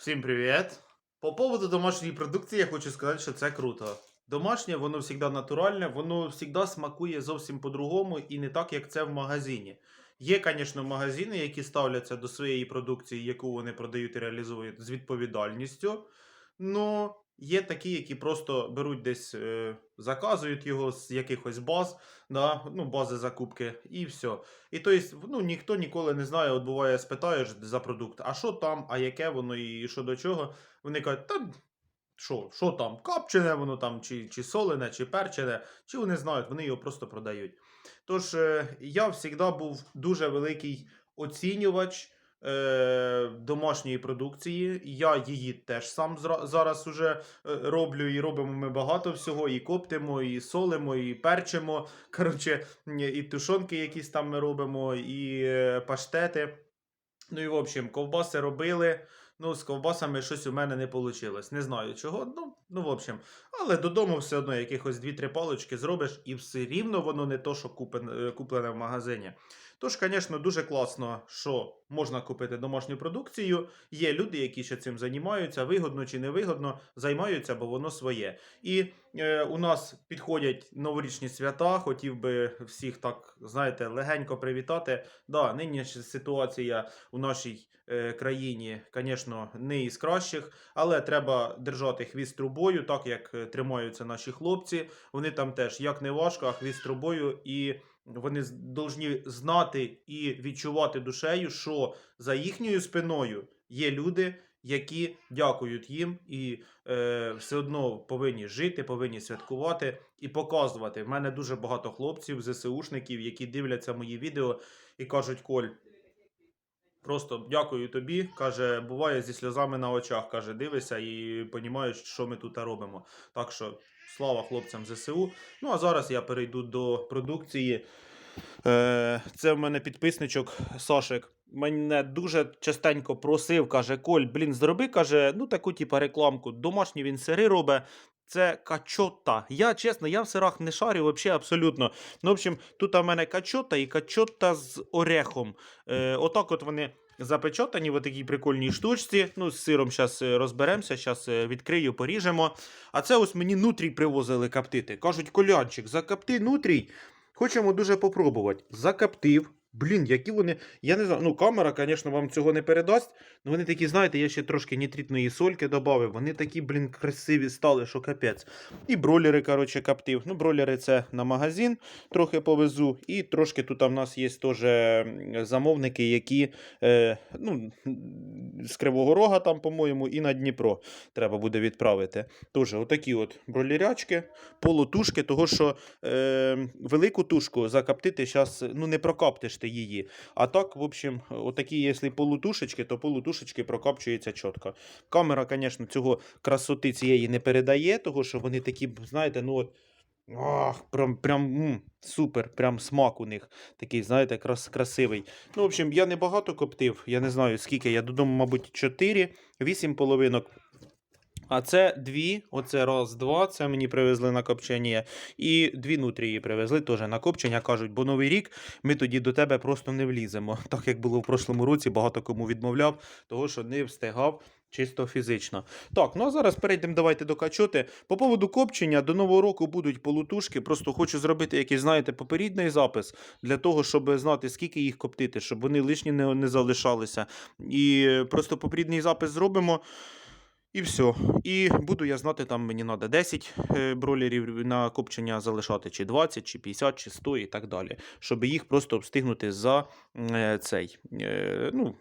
Всім привіт! По поводу домашньої продукції я хочу сказати, що це круто. Домашнє, воно завжди натуральне, воно завжди смакує зовсім по-другому і не так, як це в магазині. Є, звісно, магазини, які ставляться до своєї продукції, яку вони продають і реалізують з відповідальністю. Ну, є такі, які просто беруть десь, е, заказують його з якихось баз, да, ну, бази закупки, і все. І то есть, ну, ніхто ніколи не знає, от буває, спитаєш за продукт, а що там, а яке воно і що до чого. Вони кажуть, та що, що там, копчене воно там, чи, чи солене, чи перчене, чи вони знають, вони його просто продають. Тож е, я завжди був дуже великий оцінювач домашньої продукції. Я її теж сам зараз уже е, роблю і робимо ми багато всього. І коптимо, і солимо, і перчимо. Коротше, і тушонки якісь там ми робимо, і е, паштети. Ну і в общем, ковбаси робили. Ну, з ковбасами щось у мене не вийшло. Не знаю чого. Ну, ну, в общем. Але додому все одно якихось 2-3 палочки зробиш, і все рівно воно не то, що е, куплене в магазині. Тож, звісно, дуже класно, що можна купити домашню продукцію. Є люди, які ще цим займаються, вигодно чи не вигодно, займаються, бо воно своє. І е, у нас підходять новорічні свята. Хотів би всіх так, знаєте, легенько привітати. Да, нинішня ситуація у нашій е, країні, звісно, не із кращих, але треба держати хвіст трубою, так як е, тримаються наші хлопці. Вони там теж як не важко, а хвіст трубою, і вони повинні знати і відчувати душею, що за їхньою спиною є люди. Які дякують їм і е, все одно повинні жити, повинні святкувати і показувати. В мене дуже багато хлопців, ЗСУшників, які дивляться мої відео і кажуть: Коль, Просто дякую тобі. Каже, буває зі сльозами на очах. Каже, дивишся і розумієш, що ми тут робимо. Так що слава хлопцям ЗСУ. Ну а зараз я перейду до продукції. Е, Це в мене підписничок Сашик. Мене дуже частенько просив, каже, Коль, блін, зроби, каже, ну таку типу, рекламку. Домашні він сири робить. Це качота. Я чесно, я в сирах не шарю взагалі абсолютно. Ну, в общем, тут у мене качота і качота з орехом. Е, отак от вони запечатані в такій прикольній штучці. Ну, з сиром зараз розберемося, зараз відкрию, поріжемо. А це ось мені нутрій привозили коптити. Кажуть, колянчик, закопти нутрій. Хочемо дуже попробувати. Закоптив. Блін, які вони. Я не знаю. Ну, камера, звісно, вам цього не передасть. Ну вони такі, знаєте, я ще трошки нітритної сольки додав. Вони такі, блін, красиві стали, що капець. І бролери, коротше, коптив. Ну, бролери це на магазин трохи повезу. І трошки тут в нас є теж замовники, які е, ну, з Кривого Рога, там, по-моєму, і на Дніпро треба буде відправити. Тож, отакі от бролерячки, полутушки, того що е, велику тушку закоптити зараз ну, не прокоптиш ти її. А так, в общем, отакі, якщо полутушечки, то полутушечки прокопчуються чітко. Камера, звісно, цього красоти цієї не передає, того що вони такі, знаєте, ну от. Ах, прям, прям м, супер, прям смак у них такий, знаєте, крас, красивий. Ну, в общем, я не багато коптив, я не знаю скільки, я додому, мабуть, 4, 8 половинок. А це дві, оце раз, два, це мені привезли на копчення. І дві нутрії привезли теж на копчення. Кажуть, бо новий рік ми тоді до тебе просто не вліземо. Так як було в прошлому році, багато кому відмовляв, того що не встигав чисто фізично. Так, ну а зараз перейдемо давайте до качоти. По поводу копчення, до нового року будуть полутушки. Просто хочу зробити якийсь, знаєте, попередній запис для того, щоб знати, скільки їх коптити, щоб вони лишні не, не залишалися. І просто попередній запис зробимо. І все. І буду я знати, там мені треба 10 е, бролерів на копчення залишати, чи 20, чи 50, чи 100 і так далі. Щоб їх просто обстигнути за е, цей. Е, ну,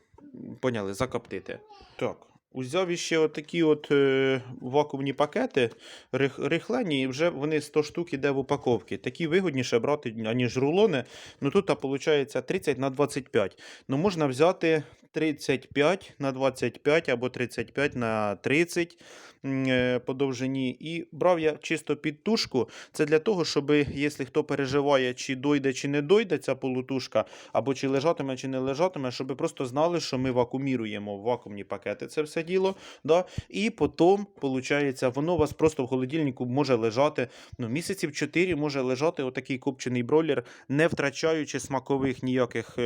поняли, закоптити. Так. Узяв іще отакі от е, вакуумні пакети, рих, рихлені, і вже вони 100 штук іде в упаковці. Такі вигідніше брати, аніж рулони. Ну тут виходить 30 на 25. Ну можна взяти 35 на 25 або 35 на 30 м, е, по довжині. І брав я чисто під тушку. Це для того, щоб, якщо хто переживає, чи дойде, чи не дойде ця полутушка, або чи лежатиме, чи не лежатиме, щоб просто знали, що ми вакууміруємо в вакуумні пакети це все діло. Да? І потім, виходить, воно у вас просто в холодильнику може лежати ну, місяців 4 може лежати отакий копчений бройлер, не втрачаючи смакових ніяких,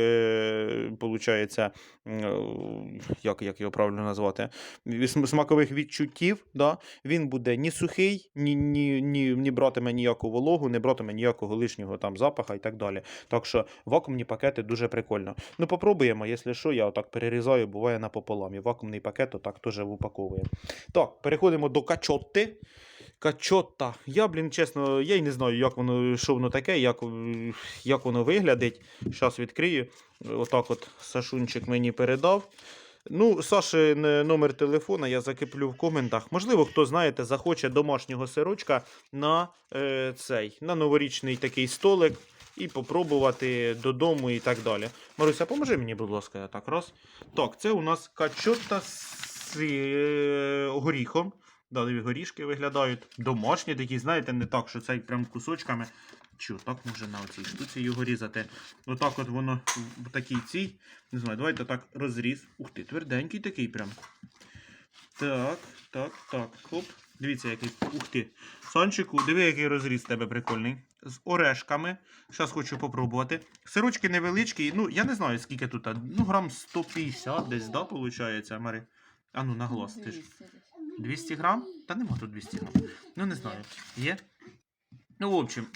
получається, е, як, як його правильно назвати, смакових відчуттів. Да? Він буде ні сухий, ні, ні, ні, ні братиме ніяку вологу, не братиме ніякого лишнього там запаха і так далі. Так що вакуумні пакети дуже прикольно. Ну, попробуємо, якщо що, я отак перерізаю, буває напополам. І вакуумний пакет отак теж упаковуємо. Так, переходимо до качотти. Качота. Я, блін, чесно, я й не знаю, як воно, що воно таке, як, е, як воно виглядить. Зараз відкрию. Отак от Сашунчик мені передав. Ну, Саші номер телефона я закиплю в коментах. Можливо, хто знаєте, захоче домашнього сирочка на е, цей, на новорічний такий столик і попробувати додому і так далі. Маруся, поможи мені, будь ласка, я так раз. Так, це у нас качота з е, горіхом. Да, горішки виглядають домашні такі, знаєте, не так, що цей прям кусочками. Чи так може на оцій штуці його різати? Отак от воно в такій цій. Не знаю, давайте так розріз. Ух ти, тверденький такий прям. Так, так, так. Хоп. Дивіться, який. Ух ти. Санчику, диви, який розріз в тебе прикольний. З орешками. Зараз хочу попробувати. Сирочки невеличкі. Ну, я не знаю, скільки тут. Ну, грам 150 десь, да, виходить, Мари? А ну, на. Ти ж. 200 грам? Та нема тут 200 грам. Ну, не знаю. Є? Ну, в общем,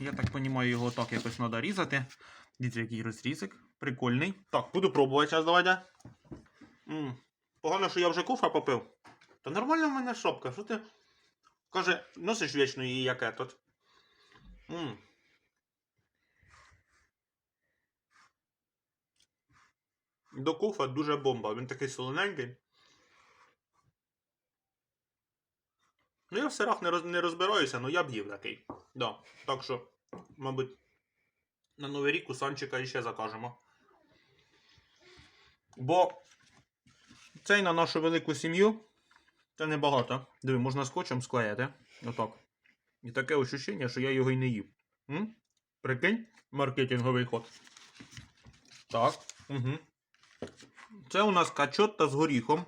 я так розумію, його так якось треба різати. Дивіться, який розрізик. Прикольний. Так, буду пробувати зараз, давайте. Погано, що я вже кофе попив. Та нормальна в мене шопка. Що ти? Каже, носиш вічно її яке тут. м До кофе дуже бомба. Він такий солоненький. Ну, я в сирах не, роз, не розбираюся, але я б їв такий. Да. Так що, мабуть, на Новий рік у Санчика іще закажемо. Бо цей на нашу велику сім'ю це небагато. Диви, можна скотчем склеїти. Отак. І таке ощущення, що я його й не їв. М? Прикинь, маркетинговий ход. Так. Угу. Це у нас качотта з горіхом.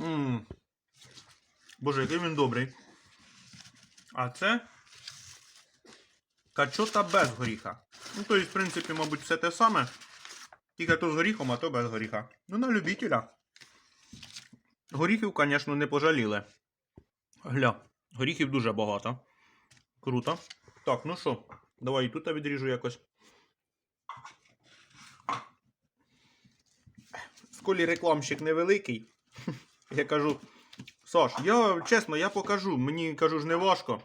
М. Боже, який він добрий. А це качота без горіха. Ну, то, в принципі, мабуть, все те саме. Тільки то з горіхом, а то без горіха. Ну, на любителя. Горіхів, звісно, не пожаліли. Гля, горіхів дуже багато. Круто. Так, ну що, давай і тут відріжу якось. В колі рекламщик невеликий. Я кажу, Саш, я чесно, я покажу. Мені кажу ж не важко.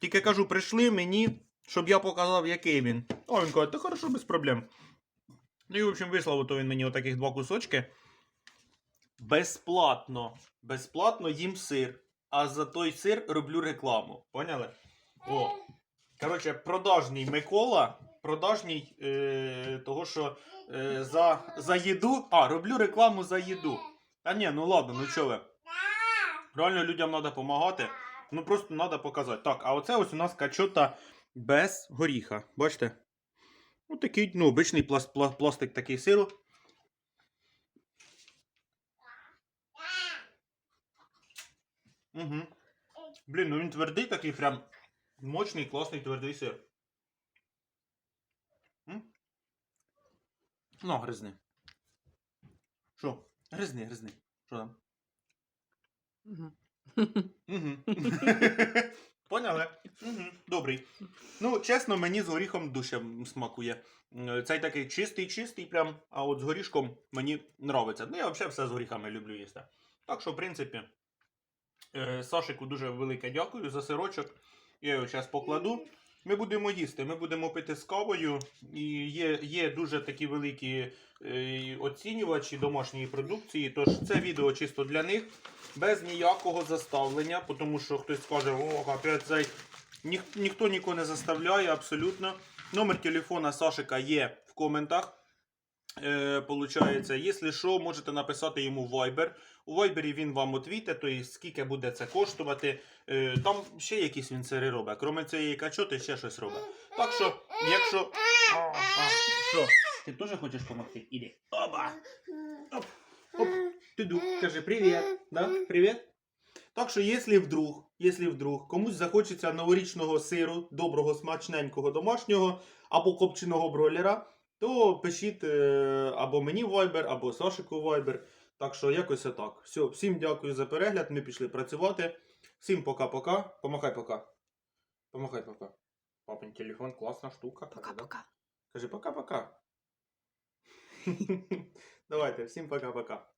Тільки кажу, прийшли мені, щоб я показав, який він. А він каже, та хорошо, без проблем. Ну і, в общем, вислав ото він мені отаких два кусочки. Безплатно. Безплатно їм сир. А за той сир роблю рекламу. Поняли? О. Коротше, продажній Микола. Продажній е, того, що е, за, за їду. А, роблю рекламу за їду. Та ні, ну ладно, ну чого ви. Реально людям треба допомагати. Ну просто треба показати. Так, а оце ось у нас качота без горіха. Бачите? Ось такий, ну, обичний пласт, пла- пластик такий сиру. Угу. Блін, ну він твердий такий прям мощний, класний твердий сир. М? Ну, гризни. Що? Гризни, гризни. Що там? Мгм. Поняли? Добрий. Ну, чесно, мені з горіхом дуже м, смакує. М, Цей такий чистий-чистий прям, а от з горішком мені нравиться. Ну, я взагалі все з горіхами люблю їсти. Так що, в принципі, е, Сашику дуже велике дякую за сирочок. Я його зараз покладу. Ми будемо їсти, ми будемо пити з кавою. І є, є дуже такі великі е, оцінювачі домашньої продукції. Тож це відео чисто для них, без ніякого заставлення, тому що хтось скаже, о, опять цей. Ніх, ніхто нікого не заставляє, абсолютно. Номер телефона Сашика є в коментах. Е, получається, якщо що, можете написати йому Viber. У Viber він вам відвіте, то є скільки буде це коштувати. Е, там ще якісь він сири робить. Крім цієї качоти, ще щось робить. Так що, якщо. А, а, що? Ти теж хочеш допомогти? Іди. Оба! Оп, оп. Ти ду, кажи привіт. Да? Привіт. Так що, якщо вдруг, якщо вдруг комусь захочеться новорічного сиру, доброго, смачненького домашнього або копченого бройлера, то пишіть е, або мені Viber, або Сашику в Viber. Так що якось отак. Все, всім дякую за перегляд. Ми пішли працювати. Всім пока-пока. Помахай пока. Помахай пока. Папин телефон, класна штука. Пока-пока. Кажи пока-пока. Давайте, всім пока-пока.